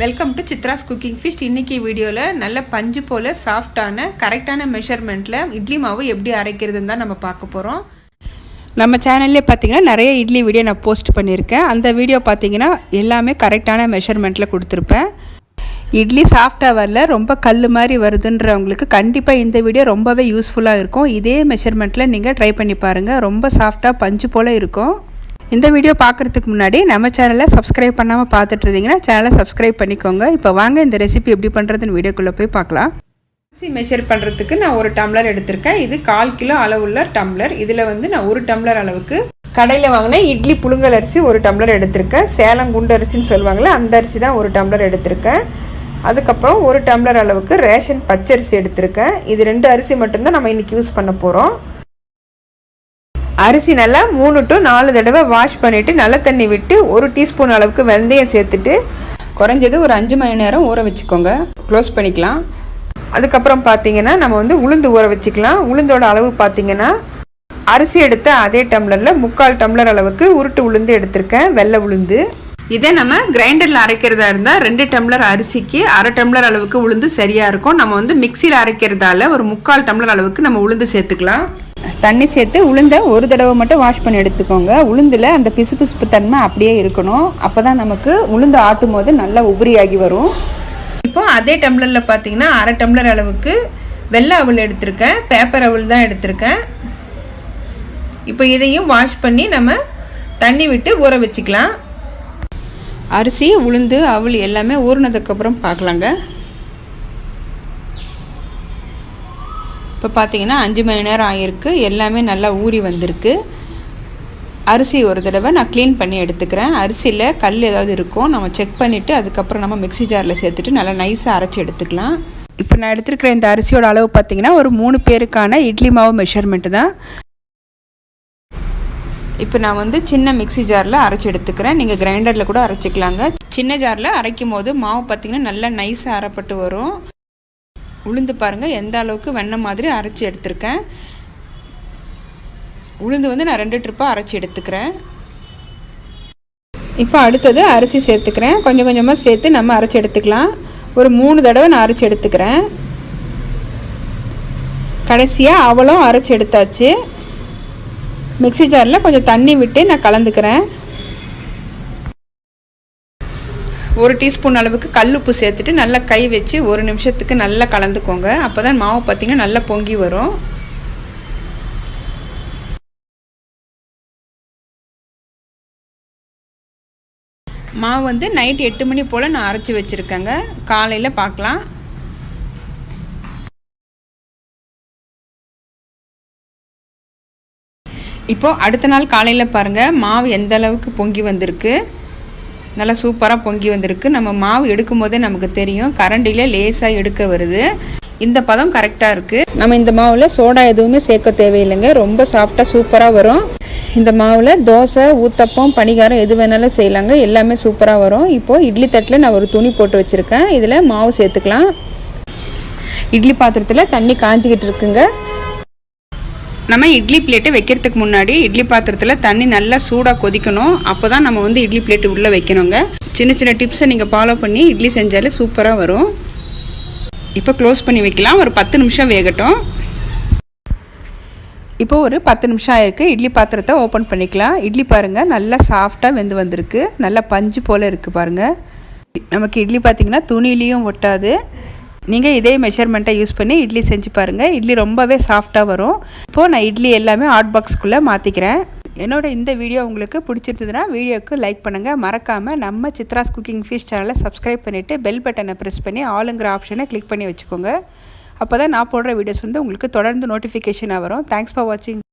Welcome to Chitra's cooking feast இன்றைக்கி வீடியோவில் நல்ல பஞ்சு போல் சாஃப்டான கரெக்டான மெஷர்மெண்ட்டில் இட்லி மாவு எப்படி அரைக்கிறதுன்னு தான் நம்ம பார்க்க போகிறோம் நம்ம சேனல்லே பார்த்தீங்கன்னா நிறைய இட்லி வீடியோ நான் போஸ்ட் பண்ணியிருக்கேன். அந்த வீடியோ பார்த்தீங்கன்னா எல்லாமே கரெக்டான மெஷர்மெண்ட்டில் கொடுத்துருப்பேன். இட்லி சாஃப்டாக வரல ரொம்ப கல் மாதிரி வருதுன்றவங்களுக்கு கண்டிப்பாக இந்த வீடியோ ரொம்பவே யூஸ்ஃபுல்லாக இருக்கும். இதே மெஷர்மெண்ட்டில் நீங்கள் ட்ரை பண்ணி பாருங்கள் ரொம்ப சாஃப்டாக பஞ்சு போல் இருக்கும். இந்த வீடியோ பார்க்குறதுக்கு முன்னாடி நம்ம சேனலை சப்ஸ்கிரைப் பண்ணாமல் பார்த்துட்டு இருந்தீங்கன்னா சேனலை சப்ஸ்கிரைப் பண்ணிக்கோங்க. இப்போ வாங்க இந்த ரெசிபி எப்படி பண்ணுறதுன்னு வீடியோக்குள்ளே போய் பார்க்கலாம். அரிசி மெஷர் பண்ணுறதுக்கு நான் ஒரு டம்ளர் எடுத்திருக்கேன். இது கால் கிலோ அளவுள்ள டம்ளர் இதில் வந்து நான் ஒரு டம்ளர் அளவுக்கு கடையில் வாங்கின இட்லி புழுங்கல் அரிசி ஒரு டம்ளர் எடுத்திருக்கேன். சேலம் குண்டு அரிசின்னு சொல்லுவாங்களே அந்த அரிசி தான் ஒரு டம்ளர் எடுத்திருக்கேன். அதுக்கப்புறம் ஒரு டம்ளர் அளவுக்கு ரேஷன் பச்சரிசி எடுத்திருக்கேன். இது ரெண்டு அரிசி மட்டும்தான் நம்ம இன்றைக்கி யூஸ் பண்ண போகிறோம் அரிசி நல்லா மூணு டு நாலு தடவை வாஷ் பண்ணிவிட்டு நல்ல தண்ணி விட்டு ஒரு டீஸ்பூன் அளவுக்கு வெந்தயம் சேர்த்துட்டு குறைஞ்சது ஒரு அஞ்சு மணி நேரம் ஊற வச்சுக்கோங்க. க்ளோஸ் பண்ணிக்கலாம். அதுக்கப்புறம் பார்த்தீங்கன்னா நம்ம வந்து உளுந்து ஊற வச்சுக்கலாம். உளுந்தோட அளவு பார்த்தீங்கன்னா அரிசி எடுத்த அதே டம்ளரில் முக்கால் டம்ளர் அளவுக்கு உருட்டு உளுந்து எடுத்திருக்கேன். வெள்ளை உளுந்து. இதே நம்ம கிரைண்டரில் அரைக்கிறதா இருந்தால் ரெண்டு டம்ளர் அரிசிக்கு அரை டம்ளர் அளவுக்கு உளுந்து சரியாக இருக்கும். நம்ம வந்து மிக்சியில் அரைக்கிறதால ஒரு முக்கால் டம்ளர் அளவுக்கு நம்ம உளுந்து சேர்த்துக்கலாம். தண்ணி சேர்த்து உளுந்தை ஒரு தடவை மட்டும் வாஷ் பண்ணி எடுத்துக்கோங்க. உளுந்தில் அந்த பிசுபிசுப்பு தன்மை அப்படியே இருக்கணும். அப்போ தான் நமக்கு உளுந்து ஆட்டும் போது நல்லா உபரியாகி வரும். இப்போ அதே டம்ளரில் பார்த்தீங்கன்னா அரை டம்ளர் அளவுக்கு வெள்ளை அவள் எடுத்திருக்கேன். பேப்பர் அவள் தான் எடுத்திருக்கேன். இப்போ இதையும் வாஷ் பண்ணி நம்ம தண்ணி விட்டு ஊற வச்சுக்கலாம். அரிசி உளுந்து அவள் எல்லாமே ஊறினதுக்கப்புறம் பார்க்கலாங்க. இப்போ பார்த்தீங்கன்னா அஞ்சு மணி நேரம் ஆகிருக்கு எல்லாமே நல்லா ஊறி வந்திருக்கு. அரிசி ஒரு தடவை நான் க்ளீன் பண்ணி எடுத்துக்கிறேன். அரிசியில் கல் ஏதாவது இருக்கும் நம்ம செக் பண்ணிவிட்டு அதுக்கப்புறம் நம்ம மிக்சி ஜாரில் சேர்த்துட்டு நல்லா நைஸாக அரைச்சி எடுத்துக்கலாம். இப்போ நான் எடுத்துருக்கிற இந்த அரிசியோட அளவு பார்த்திங்கன்னா ஒரு மூணு பேருக்கான இட்லி மாவு மெஷர்மெண்ட்டு தான். இப்போ நான் வந்து சின்ன மிக்சி ஜாரில் அரைச்சி எடுத்துக்கிறேன். நீங்கள் கிரைண்டரில் கூட அரைச்சிக்கலாங்க. சின்ன ஜாரில் அரைக்கும் போது மாவு பார்த்திங்கன்னா நல்லா நைஸாக அரைப்பட்டு வரும். உளுந்து பாருங்கள் எந்த அளவுக்கு வெண்ணெய் மாதிரி அரைச்சி எடுத்திருக்கேன். உளுந்து வந்து நான் ரெண்டு ட்ரிப்பாக அரைச்சி எடுத்துக்கிறேன். இப்போ அடுத்தது அரிசி சேர்த்துக்கிறேன். கொஞ்சம் கொஞ்சமாக சேர்த்து நம்ம அரைச்சி எடுத்துக்கலாம். ஒரு மூணு தடவை நான் அரைச்சி எடுத்துக்கிறேன். கடைசியாக அவளும் அரைச்சி எடுத்தாச்சு. மிக்சி ஜாரில் கொஞ்சம் தண்ணி விட்டு நான் கலந்துக்கிறேன். ஒரு டீஸ்பூன் அளவுக்கு கல் உப்பு சேர்த்துட்டு நல்லா கை வச்சு ஒரு நிமிஷத்துக்கு நல்லா கலந்துக்கோங்க. அப்போ தான் மாவு பார்த்திங்கன்னா நல்லா பொங்கி வரும். மாவு வந்து நைட் எட்டு மணி போல் நான் அரைச்சி வச்சுருக்கேங்க. காலையில் பார்க்கலாம் இப்போது அடுத்த நாள் காலையில் பாருங்கள் மாவு எந்த அளவுக்கு பொங்கி வந்திருக்கு? நல்லா சூப்பராக பொங்கி வந்திருக்கு. நம்ம மாவு எடுக்கும் போதே நமக்கு தெரியும் கரண்டியில் லேசாக எடுக்க வருது. இந்த பதம் கரெக்டாக இருக்குது நம்ம இந்த மாவில் சோடா எதுவுமே சேர்க்க தேவையில்லைங்க. ரொம்ப சாஃப்டாக சூப்பராக வரும். இந்த மாவில் தோசை ஊத்தப்பம் பணிகாரம் எது வேணாலும் செய்யலாங்க. எல்லாமே சூப்பராக வரும். இப்போது இட்லி தட்டில் நான் ஒரு துணி போட்டு வச்சுருக்கேன். இதில் மாவு சேர்த்துக்கலாம். இட்லி பாத்திரத்தில் தண்ணி காஞ்சிக்கிட்டு இருக்குங்க. நம்ம இட்லி பிளேட்டை வைக்கிறதுக்கு முன்னாடி இட்லி பாத்திரத்தில் தண்ணி நல்லா சூடாக கொதிக்கணும். அப்போ தான் நம்ம வந்து இட்லி பிளேட்டு உள்ளே வைக்கணுங்க. சின்ன சின்ன டிப்ஸை நீங்கள் ஃபாலோ பண்ணி இட்லி செஞ்சாலே சூப்பராக வரும். இப்போ க்ளோஸ் பண்ணி வைக்கலாம். ஒரு பத்து நிமிஷம் வேகட்டும். இப்போ ஒரு பத்து நிமிஷம் ஆயிருக்கு. இட்லி பாத்திரத்தை ஓப்பன் பண்ணிக்கலாம். இட்லி பாருங்கள் நல்லா சாஃப்டாக வெந்து வந்திருக்கு. நல்லா பஞ்சு போல் இருக்குது பாருங்கள் நமக்கு இட்லி பார்த்திங்கன்னா துணிலையும் ஒட்டாது. நீங்கள் இதே மெஷர்மெண்ட்டை யூஸ் பண்ணி இட்லி செஞ்சு பாருங்கள் இட்லி ரொம்பவே சாஃப்டாக வரும். இப்போது நான் இட்லி எல்லாமே ஹாட் பாக்ஸ்க்குள்ளே மாற்றிக்கிறேன் என்னோட இந்த வீடியோ உங்களுக்கு பிடிச்சிருந்ததுன்னா வீடியோக்கு லைக் பண்ணுங்கள் மறக்காமல் நம்ம சித்ராஸ் குக்கிங் ஃபிஷ் சேனலை சப்ஸ்கிரைப் பண்ணிவிட்டு பெல் பட்டனை ப்ரெஸ் பண்ணி ஆளுங்கிற ஆப்ஷனை கிளிக் பண்ணி வச்சுக்கோங்க. அப்போ தான் நான் போடுற வீடியோஸ் வந்து உங்களுக்கு தொடர்ந்து நோட்டிஃபிகேஷனாக வரும். தேங்க்ஸ் ஃபார் வாட்சிங்